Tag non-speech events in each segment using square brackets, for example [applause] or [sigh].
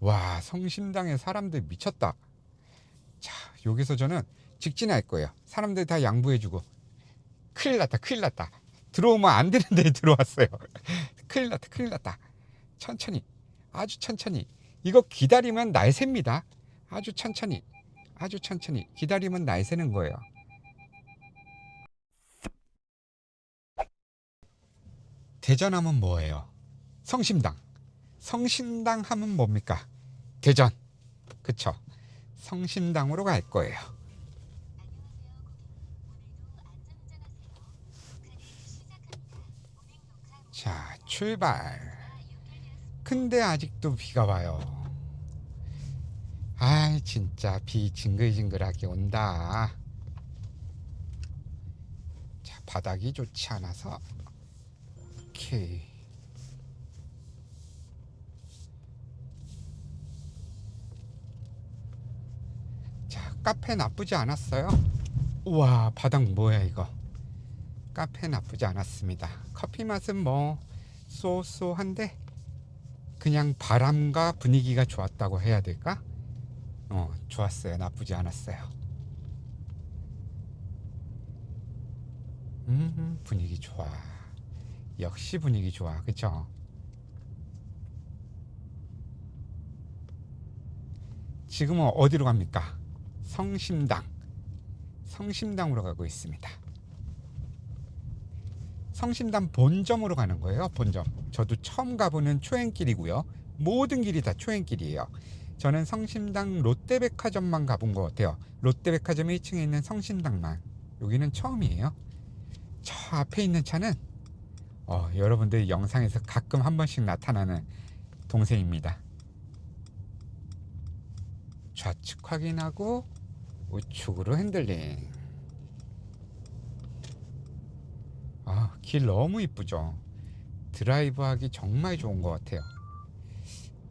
와 성심당에 사람들 미쳤다. 자 여기서 저는 직진할 거예요. 사람들 다 양보해주고 큰일 났다 큰일 났다. 들어오면 안 되는 데 [laughs] 들어왔어요. 큰일 났다 큰일 났다. 천천히 아주 천천히 이거 기다리면 날 셉니다. 아주 천천히 아주 천천히 기다리면 날 새는 거예요. 대전하면 뭐예요? 성심당. 성심당 하면 뭡니까? 대전. 그쵸? 성심당으로 갈 거예요. 자, 출발. 근데 아직도 비가 와요. 아, 진짜 비 징글징글하게 온다. 자, 바닥이 좋지 않아서 오케이. 자, 카페 나쁘지 않았어요. 우와, 바닥 뭐야 이거? 카페 나쁘지 않았습니다. 커피 맛은 뭐 쏘쏘한데 그냥 바람과 분위기가 좋았다고 해야 될까? 어, 좋았어요. 나쁘지 않았어요. 음, 분위기 좋아. 역시 분위기 좋아. 그쵸? 지금은 어디로 갑니까? 성심당. 성심당으로 가고 있습니다. 성심당 본점으로 가는 거예요. 본점. 저도 처음 가보는 초행길이고요. 모든 길이 다 초행길이에요. 저는 성심당 롯데백화점만 가본 것 같아요. 롯데백화점 1층에 있는 성심당만. 여기는 처음이에요. 저 앞에 있는 차는 어, 여러분들 영상에서 가끔 한 번씩 나타나는 동생입니다. 좌측 확인하고 우측으로 핸들링. 아, 길 너무 이쁘죠. 드라이브하기 정말 좋은 것 같아요.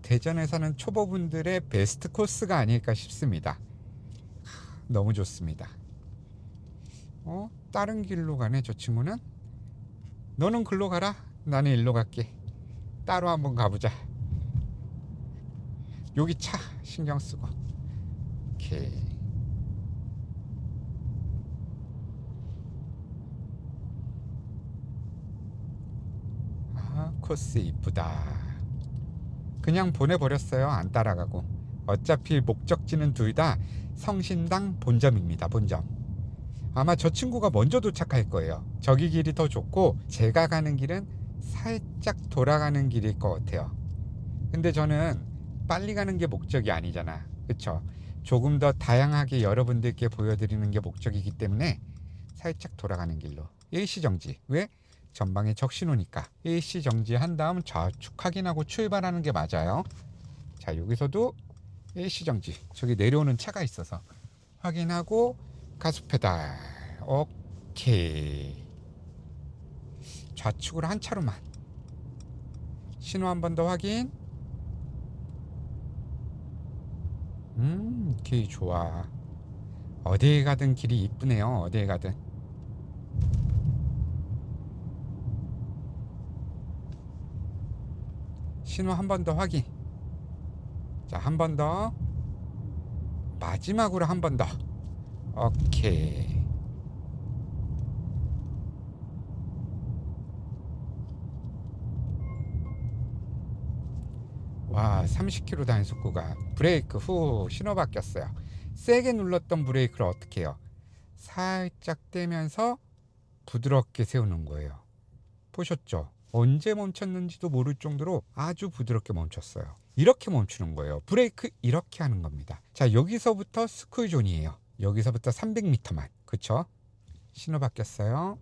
대전에 사는 초보분들의 베스트 코스가 아닐까 싶습니다. 너무 좋습니다. 어, 다른 길로 가네, 저 친구는. 너는 글로 가라. 나는 일로 갈게. 따로 한번 가보자. 여기 차 신경 쓰고. 오케이. 아, 코스 이쁘다. 그냥 보내버렸어요. 안 따라가고. 어차피 목적지는 둘 다 성신당 본점입니다. 본점. 아마 저 친구가 먼저 도착할 거예요. 저기 길이 더 좋고 제가 가는 길은 살짝 돌아가는 길일 것 같아요. 근데 저는 빨리 가는 게 목적이 아니잖아. 그쵸? 조금 더 다양하게 여러분들께 보여드리는 게 목적이기 때문에 살짝 돌아가는 길로 일시정지. 왜? 전방에 적신호니까 일시 정지 한 다음 좌측 확인하고 출발하는 게 맞아요. 자 여기서도 일시 정지. 저기 내려오는 차가 있어서 확인하고 가속 페달. 오케이. 좌측으로 한 차로만. 신호 한 번 더 확인. 음, 길 좋아. 어딜 가든 길이 이쁘네요. 어딜 가든. 신호 한 번 더 확인. 자, 한 번 더. 마지막으로 한 번 더. 오케이. 와, 30km 단속 구간. 브레이크 후 신호 바뀌었어요. 세게 눌렀던 브레이크를 어떻게 해요? 살짝 떼면서 부드럽게 세우는 거예요. 보셨죠? 언제 멈췄는지도 모를 정도로 아주 부드럽게 멈췄어요. 이렇게 멈추는 거예요. 브레이크 이렇게 하는 겁니다. 자, 여기서부터 스쿨존이에요. 여기서부터 300m만. 그쵸? 신호 바뀌었어요.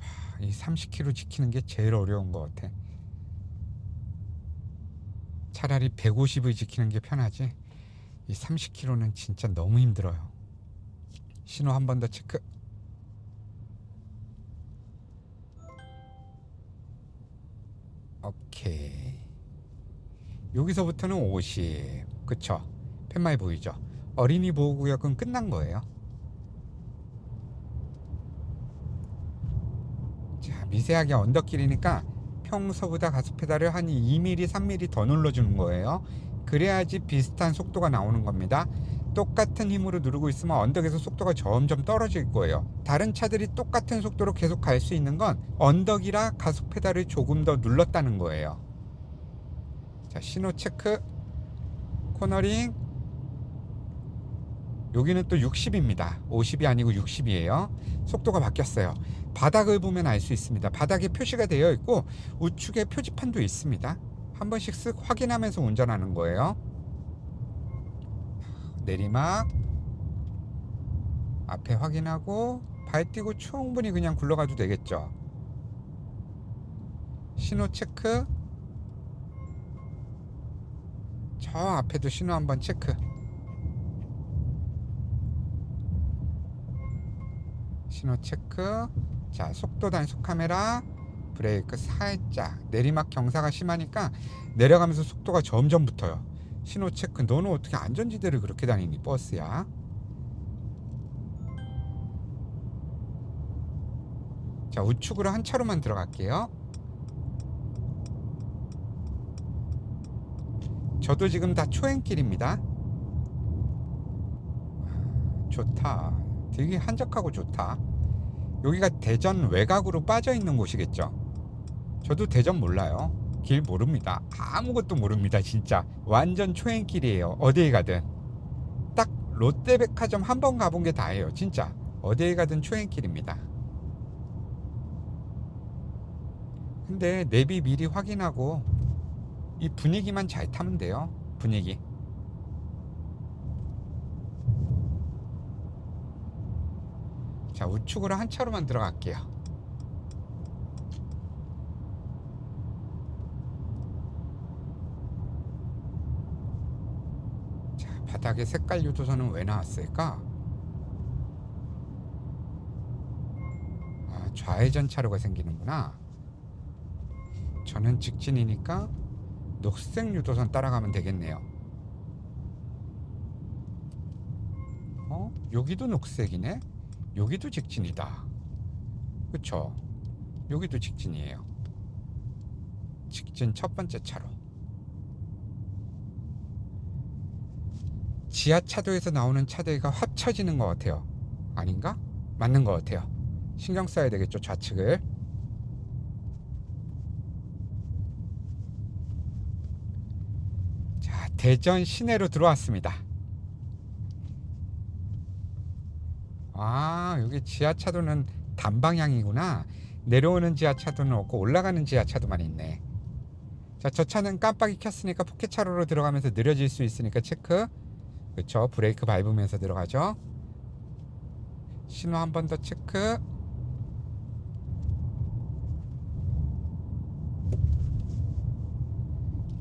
하, 이 30km 지키는 게 제일 어려운 것 같아. 차라리 150을 지키는 게 편하지. 이 30km는 진짜 너무 힘들어요. 신호 한 번 더 체크. 오케이. 여기서부터는 50. 그쵸? 팻말 보이죠? 어린이 보호구역은 끝난 거예요. 자, 미세하게 언덕길이니까 평소보다 가속 페달을 한 2mm, 3mm 더 눌러주는 거예요. 그래야지 비슷한 속도가 나오는 겁니다. 똑같은 힘으로 누르고 있으면 언덕에서 속도가 점점 떨어질 거예요. 다른 차들이 똑같은 속도로 계속 갈 수 있는 건 언덕이라 가속 페달을 조금 더 눌렀다는 거예요. 자, 신호 체크. 코너링. 여기는 또 60입니다. 50이 아니고 60이에요. 속도가 바뀌었어요. 바닥을 보면 알 수 있습니다. 바닥에 표시가 되어 있고 우측에 표지판도 있습니다. 한 번씩 쓱 확인하면서 운전하는 거예요. 내리막 앞에 확인하고 발 띄고 충분히 그냥 굴러가도 되겠죠. 신호 체크. 저 앞에도 신호 한번 체크. 신호 체크. 자 속도 단속 카메라. 브레이크 살짝. 내리막 경사가 심하니까 내려가면서 속도가 점점 붙어요 신호 체크 너는 어떻게 안전지대를 그렇게 다니니 버스야? 자 우측으로 한 차로만 들어갈게요. 저도 지금 다 초행길입니다. 좋다. 되게 한적하고 좋다. 여기가 대전 외곽으로 빠져 있는 곳이겠죠? 저도 대전 몰라요 길 모릅니다. 아무것도 모릅니다 진짜. 완전 초행길이에요. 어디에 가든. 딱 롯데백화점 한 번 가본 게 다예요 진짜. 어디에 가든 초행길입니다. 근데 내비 미리 확인하고 이 분위기만 잘 타면 돼요 분위기. 자 우측으로 한 차로만 들어갈게요 자 바닥에 색깔 유도선은 왜 나왔을까 아 좌회전 차로가 생기는구나 저는 직진이니까 녹색 유도선 따라가면 되겠네요 어? 여기도 녹색이네 여기도 직진이다. 그쵸? 여기도 직진이에요. 직진 첫 번째 차로. 지하차도에서 나오는 차들과 합쳐지는 것 같아요. 아닌가? 맞는 것 같아요. 신경 써야 되겠죠, 좌측을. 자, 대전 시내로 들어왔습니다. 아 여기 지하차도는 단방향이구나 내려오는 지하차도는 없고 올라가는 지하차도만 있네 자 저 차는 깜빡이 켰으니까 포켓차로로 들어가면서 느려질 수 있으니까 체크 그쵸 브레이크 밟으면서 들어가죠 신호 한 번 더 체크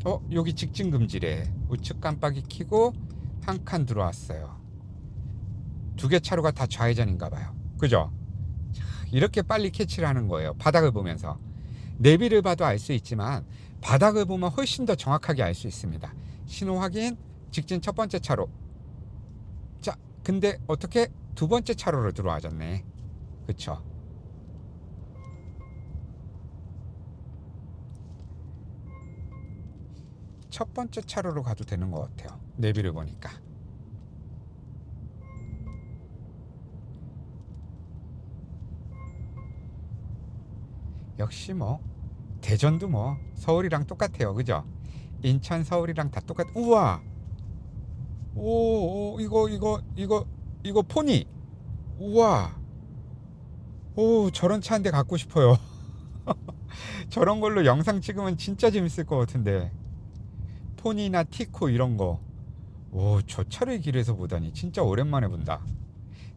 어 여기 직진 금지래 우측 깜빡이 켜고 한 칸 들어왔어요 두 개 차로가 다 좌회전인가 봐요. 그죠? 자, 이렇게 빨리 캐치를 하는 거예요. 바닥을 보면서. 내비를 봐도 알 수 있지만 바닥을 보면 훨씬 더 정확하게 알 수 있습니다. 신호 확인, 직진 첫 번째 차로. 자, 근데 어떻게 두 번째 차로로 들어와졌네. 그쵸? 첫 번째 차로로 가도 되는 것 같아요. 내비를 보니까. 역시 뭐 대전도 뭐 서울이랑 똑같아요 그죠 인천 서울이랑 다 똑같 우와 오, 오 이거 이거 이거 이거 포니. 우와. 오 저런 차 한 대 갖고 싶어요. [laughs] 저런 걸로 영상 찍으면 진짜 재밌을 것 같은데. 포니나 티코 이런 거오저 차를 길에서 보다니 진짜 오랜만에 본다.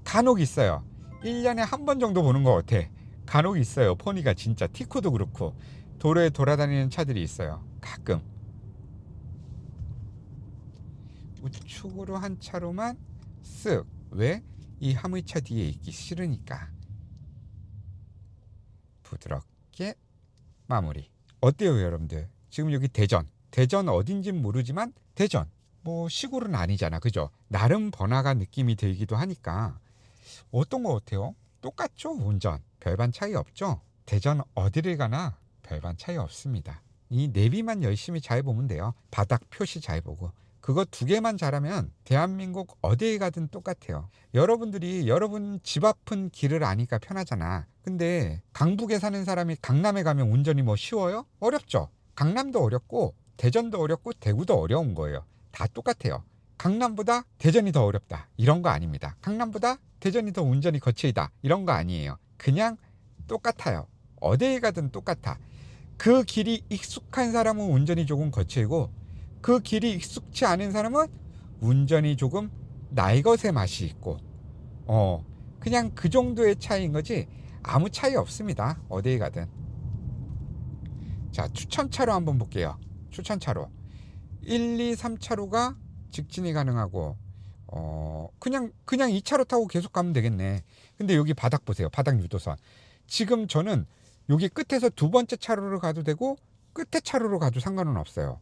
간혹 있어요. 1년에 한 번 정도 보는 것 같아. 간혹 있어요. 포니가 진짜 티코도 그렇고. 도로에 돌아다니는 차들이 있어요. 가끔. 우측으로 한 차로만 쓱. 왜? 이 화물차 뒤에 있기 싫으니까. 부드럽게 마무리. 어때요, 여러분들? 지금 여기 대전. 대전 어딘진 모르지만 대전. 뭐 시골은 아니잖아. 그죠? 나름 번화가 느낌이 들기도 하니까 어떤 거 같아요? 똑같죠, 운전. 별반 차이 없죠? 대전 어디를 가나 별반 차이 없습니다. 이 내비만 열심히 잘 보면 돼요. 바닥 표시 잘 보고. 그거 두 개만 잘하면 대한민국 어디에 가든 똑같아요. 여러분들이 여러분 집 앞은 길을 아니까 편하잖아. 근데 강북에 사는 사람이 강남에 가면 운전이 뭐 쉬워요? 어렵죠. 강남도 어렵고 대전도 어렵고 대구도 어려운 거예요. 다 똑같아요. 강남보다 대전이 더 어렵다. 이런 거 아닙니다. 강남보다 대전이 더 운전이 거칠다. 이런 거 아니에요. 그냥 똑같아요. 어디에 가든 똑같아. 그 길이 익숙한 사람은 운전이 조금 거칠고 그 길이 익숙치 않은 사람은 운전이 조금 날 것의 맛이 있고 어 그냥 그 정도의 차이인 거지 아무 차이 없습니다. 어디에 가든. 자, 추천차로 한번 볼게요. 추천차로. 1, 2, 3차로가 직진이 가능하고 어 그냥 그냥 2차로 타고 계속 가면 되겠네. 근데 여기 바닥 보세요. 바닥 유도선. 지금 저는 여기 끝에서 두 번째 차로로 가도 되고 끝에 차로로 가도 상관은 없어요.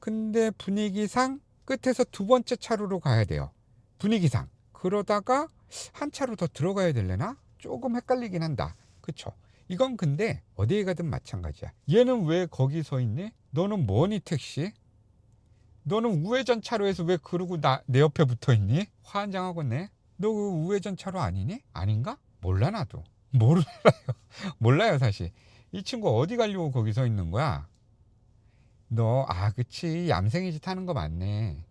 근데 분위기상 끝에서 두 번째 차로로 가야 돼요. 분위기상. 그러다가 한 차로 더 들어가야 되려나? 조금 헷갈리긴 한다. 그쵸? 이건 근데 어디에 가든 마찬가지야. 얘는 왜 거기 서 있니? 너는 뭐니 택시? 너는 우회전 차로에서 왜 그러고 나 내 옆에 붙어 있니? 화한장하겠네. 너 그 우회전 차로 아니니? 아닌가? 몰라 나도. 몰라요. [laughs] 몰라요 사실. 이 친구 어디 가려고 거기 서 있는 거야? 너, 아, 그치. 얌생이 짓 하는 거 맞네.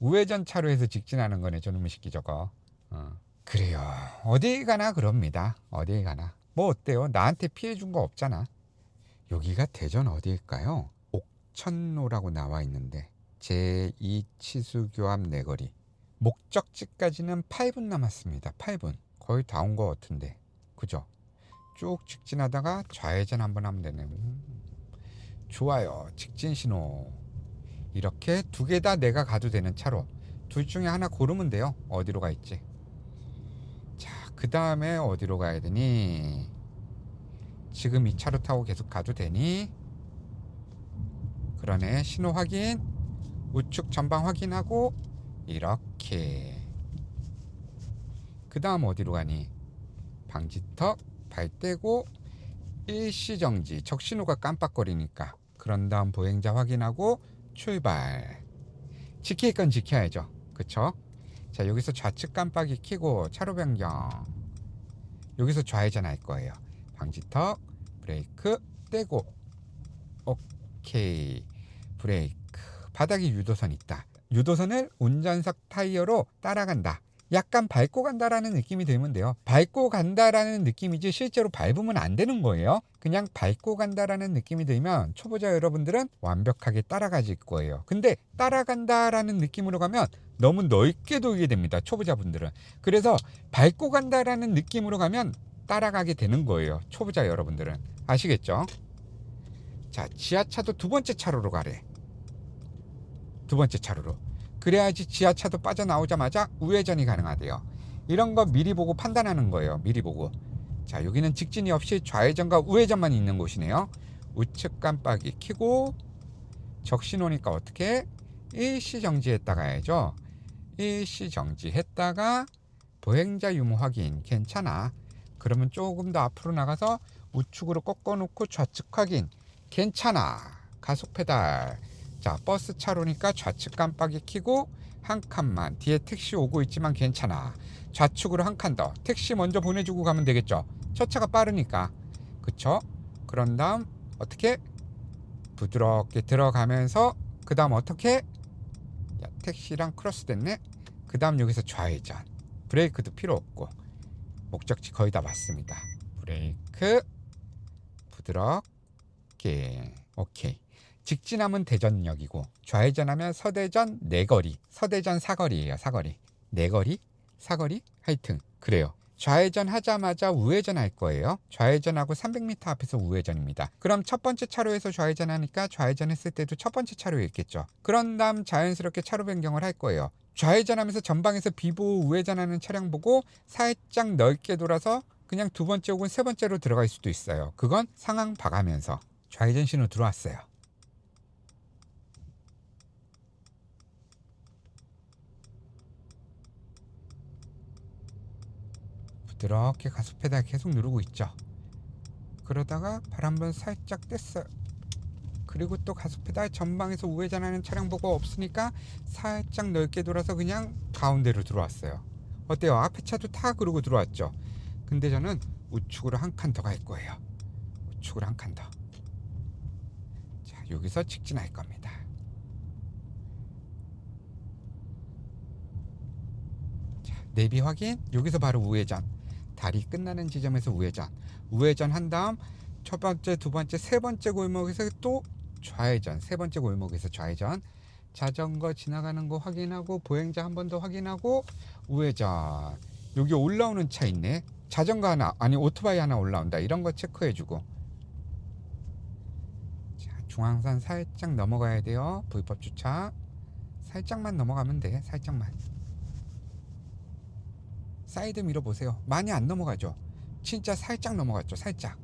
우회전 차로에서 직진하는 거네, 저놈의 새끼 저거. 어. 그래요. 어디 가나 그럽니다. 어디 가나. 뭐 어때요? 나한테 피해 준 거 없잖아. 여기가 대전 어디일까요? 옥천로라고 나와 있는데 제2 치수교합 내거리 목적지까지는 8분 남았습니다. 8분 거의 다 온 거 같은데 그죠? 쭉 직진하다가 좌회전 한번 하면 되네. 음, 좋아요. 직진 신호 이렇게 두 개 다 내가 가도 되는 차로 둘 중에 하나 고르면 돼요. 어디로 갈지. 자, 그 다음에 어디로 가야 되니? 지금 이 차로 타고 계속 가도 되니? 그러네. 신호 확인, 우측 전방 확인하고 이렇게. 그 다음 어디로 가니? 방지턱 발 떼고 일시정지 적신호가 깜빡거리니까 그런 다음 보행자 확인하고 출발. 지킬 건 지켜야죠. 그쵸? 자 여기서 좌측 깜빡이 켜고 차로 변경. 여기서 좌회전 할 거예요. 방지턱 브레이크 떼고. 오케이. 브레이크. 바닥에 유도선 있다. 유도선을 운전석 타이어로 따라간다 약간 밟고 간다라는 느낌이 들면 돼요. 밟고 간다라는 느낌이지 실제로 밟으면 안 되는 거예요. 그냥 밟고 간다라는 느낌이 들면 초보자 여러분들은 완벽하게 따라가질 거예요. 근데 따라간다라는 느낌으로 가면 너무 넓게 돌게 됩니다 초보자분들은. 그래서 밟고 간다라는 느낌으로 가면 따라가게 되는 거예요 초보자 여러분들은. 아시겠죠? 자 지하차도 두 번째 차로로 가래. 두 번째 차로로 그래야지 지하차도 빠져나오자마자 우회전이 가능하대요. 이런 거 미리 보고 판단하는 거예요 미리 보고. 자 여기는 직진이 없이 좌회전과 우회전만 있는 곳이네요. 우측 깜빡이 켜고 적신 호니까 어떻게? 일시 정지했다 가야죠. 일시 정지했다가 보행자 유무 확인 괜찮아. 그러면 조금 더 앞으로 나가서 우측으로 꺾어 놓고 좌측 확인 괜찮아. 가속 페달 자 버스 차로니까 좌측 깜빡이 켜고 한 칸만 뒤에 택시 오고 있지만 괜찮아. 좌측으로 한 칸 더. 택시 먼저 보내주고 가면 되겠죠? 첫 차가 빠르니까. 그쵸? 그런 다음 어떻게? 부드럽게 들어가면서 그 다음 어떻게? 야, 택시랑 크로스 됐네. 그 다음 여기서 좌회전. 브레이크도 필요 없고. 목적지 거의 다 왔습니다. 브레이크. 부드럽게. 오케이 직진하면 대전역이고 좌회전하면 서대전 내거리 서대전 사거리예요 사거리. 내거리 사거리? 하여튼 그래요. 좌회전 하자마자 우회전 할 거예요. 좌회전하고 300m 앞에서 우회전입니다. 그럼 첫 번째 차로에서 좌회전하니까 좌회전했을 때도 첫 번째 차로에 있겠죠. 그런 다음 자연스럽게 차로 변경을 할 거예요. 좌회전하면서 전방에서 비보호 우회전하는 차량 보고 살짝 넓게 돌아서 그냥 두 번째 혹은 세 번째로 들어갈 수도 있어요. 그건 상황 봐가면서. 좌회전 신호 들어왔어요 부드럽게 가속 페달 계속 누르고 있죠. 그러다가 발 한번 살짝 뗐어요. 그리고 또 가속 페달 전방에서 우회전하는 차량 보고 없으니까 살짝 넓게 돌아서 그냥 가운데로 들어왔어요. 어때요? 앞에 차도 다 그러고 들어왔죠. 근데 저는 우측으로 한 칸 더 갈 거예요. 우측으로 한 칸 더. 자, 여기서 직진할 겁니다. 자, 내비 확인. 여기서 바로 우회전. 다리 끝나는 지점에서 우회전. 우회전 한 다음 첫 번째, 두 번째, 세 번째 골목에서 또 좌회전. 세 번째 골목에서 좌회전. 자전거 지나가는 거 확인하고 보행자 한 번 더 확인하고 우회전. 여기 올라오는 차 있네. 자전거 하나 아니 오토바이 하나 올라온다. 이런 거 체크해주고. 자, 중앙선 살짝 넘어가야 돼요. 불법 주차. 살짝만 넘어가면 돼. 살짝만. 사이드 밀어 보세요. 많이 안 넘어가죠. 진짜 살짝 넘어갔죠. 살짝.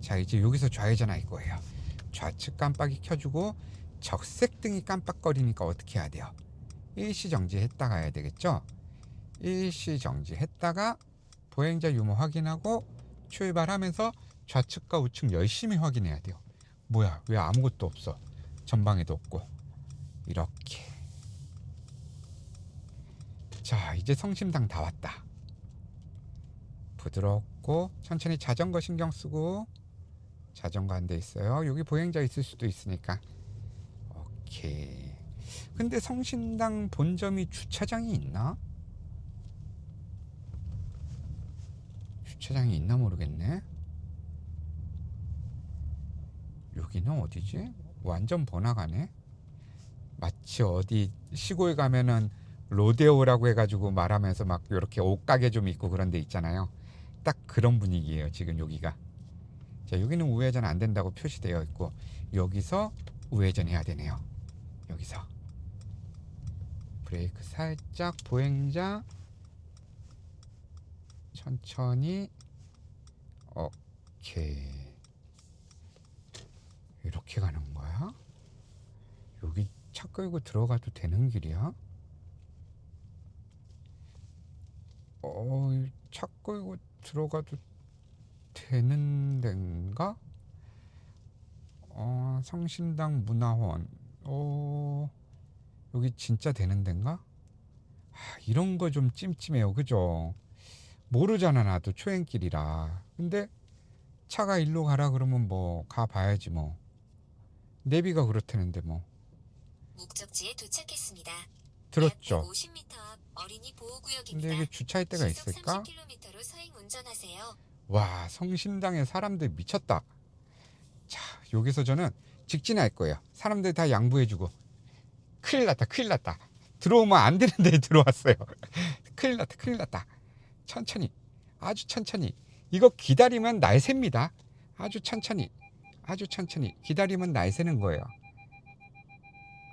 자 이제 여기서 좌회전 할 거예요. 좌측 깜빡이 켜주고 적색등이 깜빡거리니까 어떻게 해야 돼요? 일시 정지했다가 해야 되겠죠? 일시 정지했다가 보행자 유무 확인하고 출발하면서 좌측과 우측 열심히 확인해야 돼요. 뭐야 왜 아무것도 없어? 전방에도 없고 이렇게 자 이제 성심당 다 왔다. 부드럽고 천천히 자전거 신경 쓰고 자전거 한 대 있어요. 여기 보행자 있을 수도 있으니까. 오케이. 근데 성신당 본점이 주차장이 있나? 주차장이 있나 모르겠네. 여기는 어디지? 완전 번화가네. 마치 어디 시골 가면은 로데오라고 해가지고 말하면서 막 이렇게 옷가게 좀 있고 그런 데 있잖아요. 딱 그런 분위기예요. 지금 여기가. 자 여기는 우회전 안 된다고 표시되어 있고 여기서 우회전 해야 되네요 여기서 브레이크 살짝 보행자 천천히 오케이 이렇게 가는 거야 여기 차 끌고 들어가도 되는 길이야 어 차 끌고 들어가도 되는 데인가? 어, 성신당 문화원. 어, 여기 진짜 되는 데인가? 아, 이런 거 좀 찜찜해요. 그죠? 모르잖아, 나도 초행길이라. 근데 차가 일로 가라 그러면 뭐 가봐야지 뭐. 내비가 그렇다는데 뭐. 목적지에 도착했습니다. 들었죠? 50m 앞 어린이 보호구역입니다. 근데 여기 주차할 데가 있을까? 30km로 서행 운전하세요. 와 성심당에 사람들 미쳤다. 자 여기서 저는 직진할 거예요. 사람들 다 양보해주고. 큰일 났다 큰일 났다. 들어오면 안 되는데 들어왔어요. [laughs] 큰일 났다 큰일 났다. 천천히 아주 천천히. 이거 기다리면 날 셉니다. 아주 천천히 아주 천천히. 기다리면 날 새는 거예요.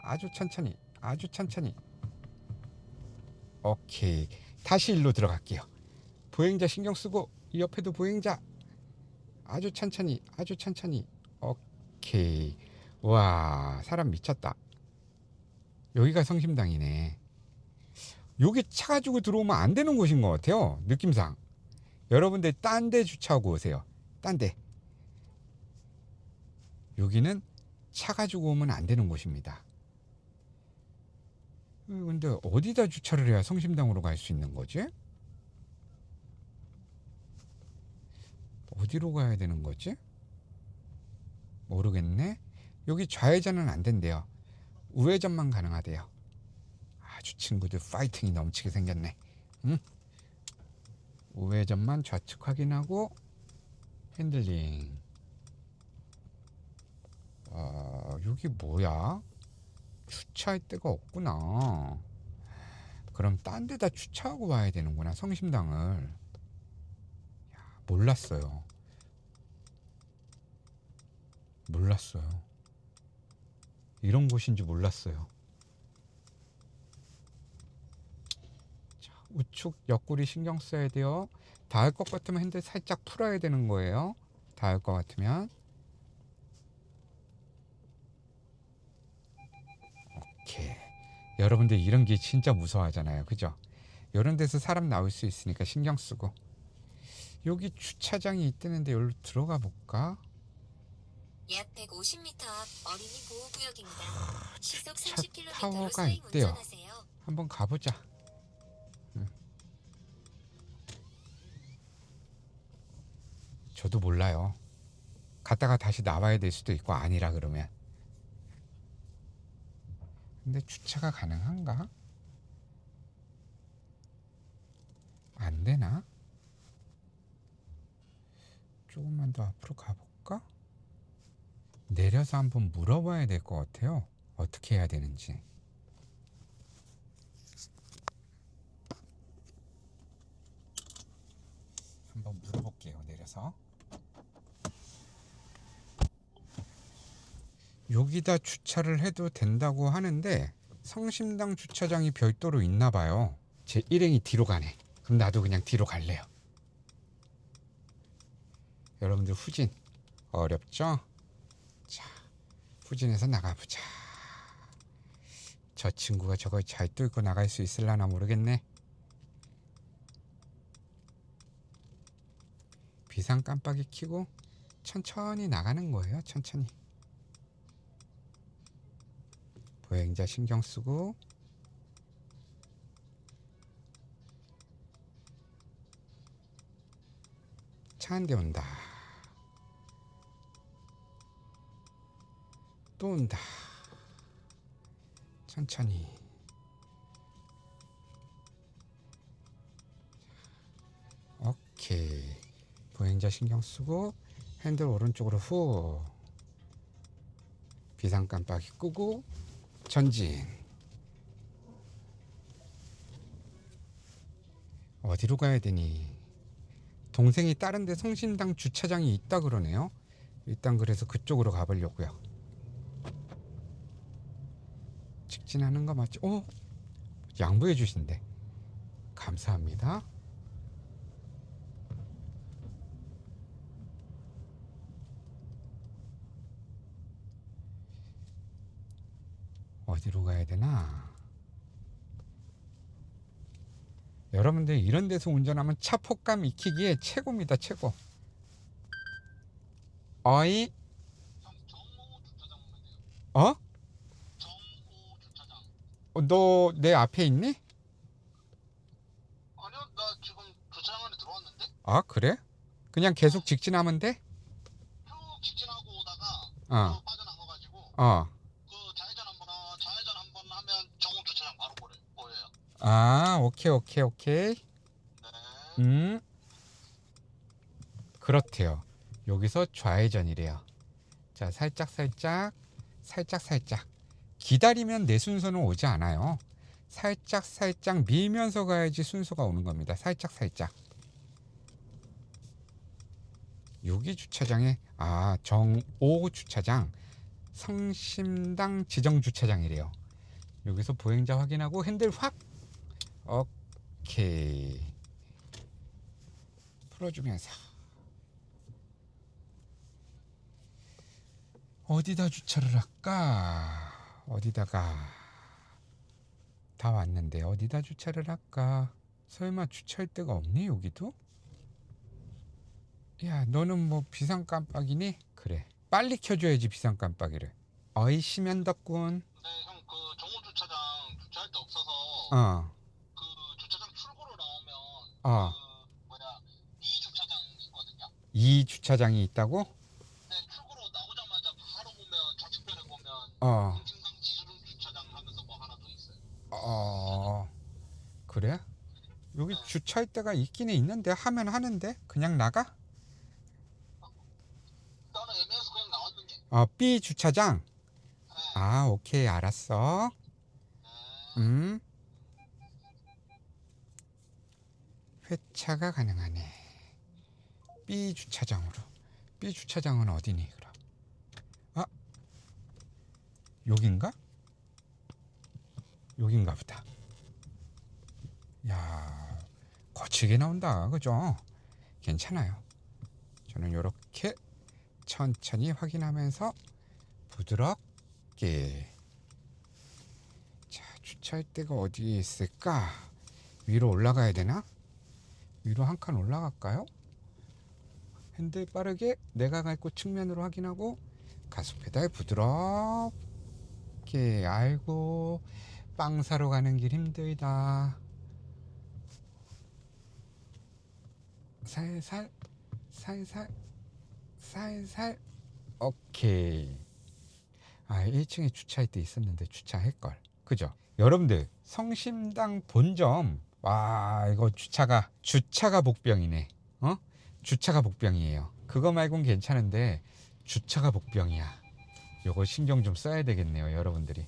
아주 천천히 아주 천천히 오케이. 다시 일로 들어갈게요. 보행자 신경 쓰고 이 옆에도 보행자. 아주 천천히 아주 천천히. 오케이. 와 사람 미쳤다. 여기가 성심당이네. 여기 차 가지고 들어오면 안 되는 곳인 것 같아요. 느낌상. 여러분들 딴 데 주차하고 오세요. 딴 데. 여기는 차 가지고 오면 안 되는 곳입니다. 어, 근데 어디다 주차를 해야 성심당으로 갈 수 있는 거지? 어디로 가야 되는 거지? 모르겠네. 여기 좌회전은 안 된대요. 우회전만 가능하대요. 아주 친구들 파이팅이 넘치게 생겼네. 응? 우회전만 좌측 확인하고 핸들링. 아, 여기 뭐야? 주차할 데가 없구나. 그럼 딴 데다 주차하고 와야 되는구나, 성심당을. 몰랐어요. 몰랐어요. 이런 곳인지 몰랐어요. 자, 우측 옆구리 신경 써야 돼요. 닿을 것 같으면 핸들 살짝 풀어야 되는 거예요. 닿을 것 같으면. 오케이. 여러분들 이런 게 진짜 무서워하잖아요. 그죠? 이런 데서 사람 나올 수 있으니까 신경 쓰고. 여기 주차장이 있다는데 여기로 들어가 볼까? 약 150m 앞 어린이 보호구역입니다. 시속 차 30km로 타워가 서행 있대요. 운전하세요. 한번 가보자. 응. 저도 몰라요. 갔다가 다시 나와야 될 수도 있고 아니라 그러면. 근데 주차가 가능한가? 안 되나? 조금만 더 앞으로 가볼까? 내려서 한번 물어봐야 될 것 같아요. 어떻게 해야 되는지. 한번 물어볼게요. 내려서. 여기다 주차를 해도 된다고 하는데 성심당 주차장이 별도로 있나 봐요. 제 일행이 뒤로 가네. 그럼 나도 그냥 뒤로 갈래요. 여러분들 후진 어렵죠? 자, 후진해서 나가보자. 저 친구가 저걸 잘 뚫고 나갈 수 있을라나 모르겠네. 비상 깜빡이 켜고 천천히 나가는 거예요. 천천히. 보행자 신경 쓰고 차 한 대 온다. 또 온다. 천천히. 오케이. 보행자 신경 쓰고 핸들 오른쪽으로 후 비상 깜빡이 끄고 전진 어디로 가야 되니? 동생이 다른 데 성신당 주차장이 있다 그러네요. 일단 그래서 그쪽으로 가보려고요. 직진하는 거 맞죠? 어? 양보해 주신대. 감사합니다 어디로 가야 되나? 여러분들 이런 데서 운전하면 차 폭감 익히기에 최고입니다, 최고. 어이? 어? 너 내 앞에 있니? 아니요, 나 지금 주차장 안에 들어왔는데 아, 그래? 그냥 계속 직진하면 돼? 쭉 직진하고 오다가 어, 그 빠져나가가지고 어. 아, 오케이, 오케이, 오케이. 네. 음. 그렇대요. 여기서 좌회전이래요. 자, 살짝 살짝 살짝 살짝 기다리면 내 순서는 오지 않아요. 살짝 살짝 밀면서 가야지 순서가 오는 겁니다. 살짝 살짝. 여기 주차장에 아, 정오 주차장 성심당 지정 주차장이래요. 여기서 보행자 확인하고 핸들 확 오케이. 풀어주면서 어디다 주차를 할까? 어디다가 다 왔는데 어디다 주차를 할까? 설마 주차할 데가 없니 여기도? 야 너는 뭐 비상 깜빡이니? 그래 빨리 켜줘야지 비상 깜빡이를 어이 심연덕군 근데 형그 정읍 주차장 주차할 데 없어서 어어 그 주차장 출구로 나오면 어. 그 뭐야 이 주차장 있거든요. 이 주차장이 있다고? 근데 출구로 나오자마자 바로 보면 좌측면에 보면 어 동칭상 지름 주차장 하면서 뭐 하나 더 있어요. 어, 그래? 여기 주차할 데가 있기는 있는데 하면 하는데 그냥 나가? 나는 애매해서 그냥 나왔는데. 어, B 주차장. 네. 아, 오케이, 알았어. 네. 음. 회차가 가능하네. B 주차장으로. B 주차장은 어디니, 그럼? 아, 여긴가? 여긴가 보다. 야, 거칠게 나온다, 그죠? 괜찮아요. 저는 이렇게 천천히 확인하면서 부드럽게 자 주차할 데가 어디에 있을까 위로 올라가야 되나 위로 한 칸 올라갈까요? 핸들 빠르게 내가 갈 곳 측면으로 확인하고 가속 페달 부드럽게. 아이고 빵 사러 가는 길 힘들다. 살살 살살 살살. 오케이. 아 1층에 주차할 때 있었는데 주차할걸. 그죠? 여러분들 성심당 본점 와 이거 주차가 주차가 복병이네. 어? 주차가 복병이에요. 그거 말곤 괜찮은데 주차가 복병이야. 요거 신경 좀 써야 되겠네요 여러분들이.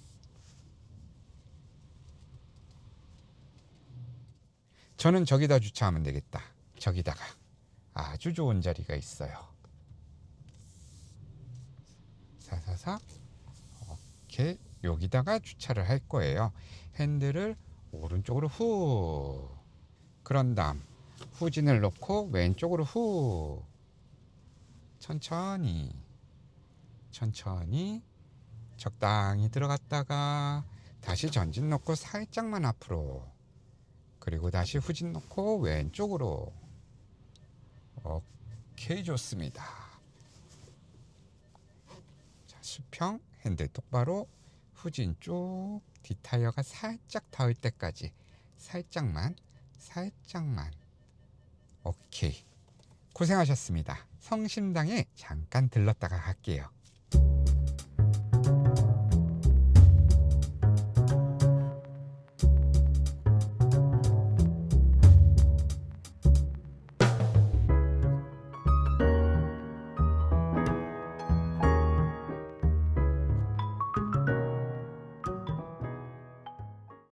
저는 저기다 주차하면 되겠다. 저기다가. 아주 좋은 자리가 있어요. 사사사. 이렇게 여기다가 주차를 할 거예요. 핸들을 오른쪽으로 후. 그런 다음. 후진을 놓고 왼쪽으로 후. 천천히. 천천히 적당히 들어갔다가 다시 전진 놓고 살짝만 앞으로. 그리고 다시 후진 놓고 왼쪽으로. 오케이 좋습니다. 자 수평 핸들 똑바로 후진 쭉 뒷타이어가 살짝 닿을 때까지 살짝만 살짝만. 오케이. 고생하셨습니다. 성심당에 잠깐 들렀다가 갈게요